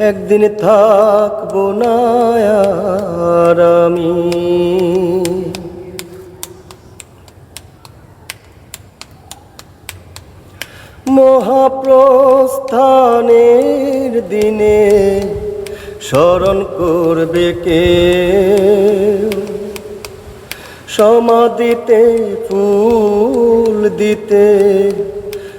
একদিন থাকব না আমি। মহাপ্রস্থানের দিনে স্মরণ করবে কে? সমাধিতে ফুল দিতে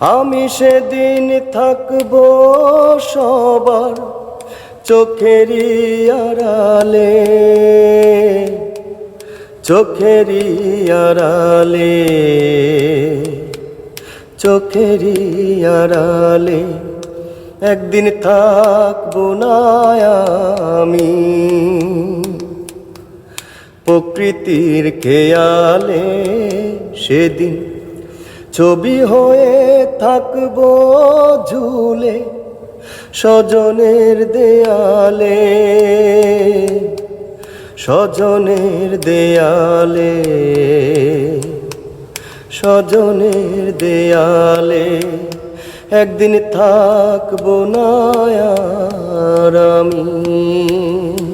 আমি সেদিন থাকব সবার চোখেরই আড়ালে চোখেরই আড়ালে চোখেরই আড়ালে। একদিন থাকব না আমি প্রকৃতির খেয়ালে, সেদিন ছবি হয়ে থাকব ঝুলে স্বজনের দেয়ালে স্বজনের দেয়ালে স্বজনের দেয়ালে। একদিন থাকব না আমি।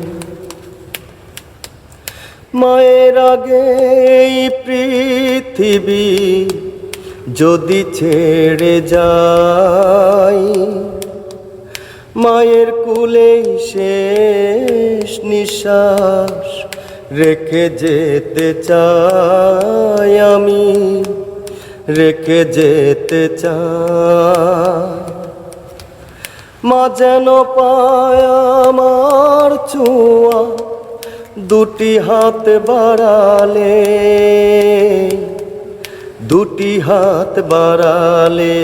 মায়ের আগে পৃথিবী যদি ছেড়ে যাই মায়ের কুলে শেষ নিঃশ্বাস রেখে যেতে চাই আমি, রেখে যেতে চাই। মা যেন পায় আমার ছোঁয়া দুটি হাত বাড়ালে, দুটি হাত বাড়ালে,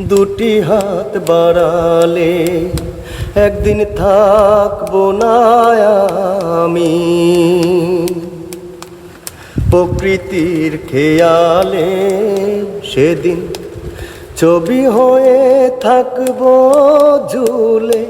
দুটি হাত বাড়ালে, একদিন থাকব না আমি। প্রকৃতির খেয়ালে সেদিন ছবি হয়ে থাকব ঝুলে